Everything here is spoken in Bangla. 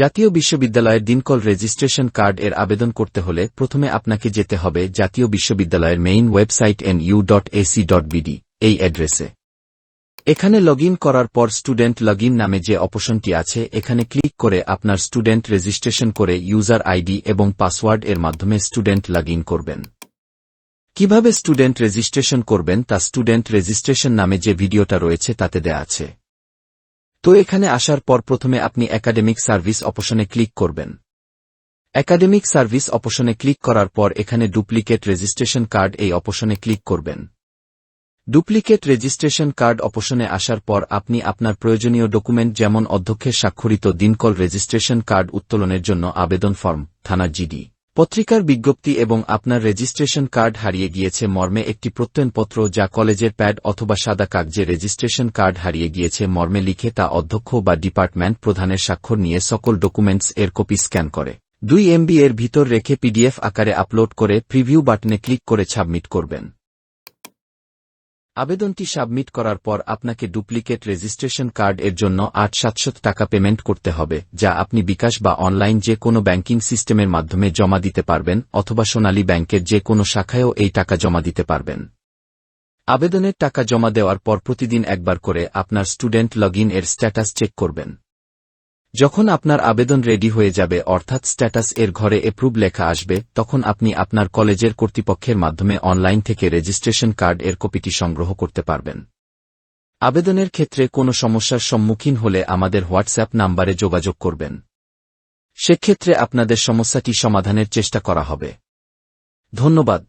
জাতীয় বিশ্ববিদ্যালয়ের দিনকল রেজিস্ট্রেশন কার্ড এর আবেদন করতে হলে প্রথমে আপনাকে যেতে হবে জাতীয় বিশ্ববিদ্যালয়ের main website N U dot AC dot BD এই অ্যাড্রেসে। এখানে লগ করার পর স্টুডেন্ট লগ নামে যে অপশনটি আছে, এখানে ক্লিক করে আপনার স্টুডেন্ট রেজিস্ট্রেশন করে ইউজার আইডি এবং পাসওয়ার্ড এর মাধ্যমে স্টুডেন্ট লগ করবেন। কীভাবে স্টুডেন্ট রেজিস্ট্রেশন করবেন তা স্টুডেন্ট রেজিস্ট্রেশন নামে যে ভিডিওটা রয়েছে তাতে দেয়া আছে। তো এখানে আসার পর প্রথমে আপনি একাডেমিক সার্ভিস অপশনে ক্লিক করবেন। একাডেমিক সার্ভিস অপশনে ক্লিক করার পর এখানে ডুপ্লিকেট রেজিস্ট্রেশন কার্ড এই অপশনে ক্লিক করবেন। ডুপ্লিকেট রেজিস্ট্রেশন কার্ড অপশনে আসার পর আপনি আপনার প্রয়োজনীয় ডকুমেন্ট যেমন অধ্যক্ষের স্বাক্ষরিত দিনকল রেজিস্ট্রেশন কার্ড উত্তোলনের জন্য আবেদন ফর্ম থানা জিডি। পত্রিকার বিজ্ঞপ্তি এবং আপনার রেজিস্ট্রেশন কার্ড হারিয়ে গিয়েছে মর্মে একটি প্রত্যয়নপত্র যা কলেজের প্যাড অথবা সাদা কাগজে রেজিস্ট্রেশন কার্ড হারিয়ে গিয়েছে মর্মে লিখে তা অধ্যক্ষ বা ডিপার্টমেন্ট প্রধানের স্বাক্ষর নিয়ে সকল ডকুমেন্টস এর কপি স্ক্যান করে। দুই এমবি এর ভিতর রেখে পিডিএফ আকারে আপলোড করে প্রিভিউ বাটনে ক্লিক করে সাবমিট করবেন। আবেদনটি সাবমিট করার পর আপনাকে ডুপ্লিকেট রেজিস্ট্রেশন কার্ড এর জন্য আট সাতশত টাকা পেমেন্ট করতে হবে, যা আপনি বিকাশ বা অনলাইন যে কোনো ব্যাংকিং সিস্টেমের মাধ্যমে জমা দিতে পারবেন অথবা সোনালী ব্যাংকের যে কোনো শাখায়ও এই টাকা জমা দিতে পারবেন। আবেদনের টাকা জমা দেওয়ার পর প্রতিদিন একবার করে আপনার স্টুডেন্ট লগ এর স্ট্যাটাস চেক করবেন। যখন আপনার আবেদন রেডি হয়ে যাবে, অর্থাৎ স্ট্যাটাস এর ঘরে এপ্রুভ লেখা আসবে, তখন আপনি আপনার কলেজের কর্তৃপক্ষের মাধ্যমে অনলাইন থেকে রেজিস্ট্রেশন কার্ড এর কপিটি সংগ্রহ করতে পারবেন। আবেদনের ক্ষেত্রে কোনো সমস্যার সম্মুখীন হলে আমাদের হোয়াটসঅ্যাপ নাম্বারে যোগাযোগ করবেন। সেক্ষেত্রে আপনাদের সমস্যাটি সমাধানের চেষ্টা করা হবে। ধন্যবাদ।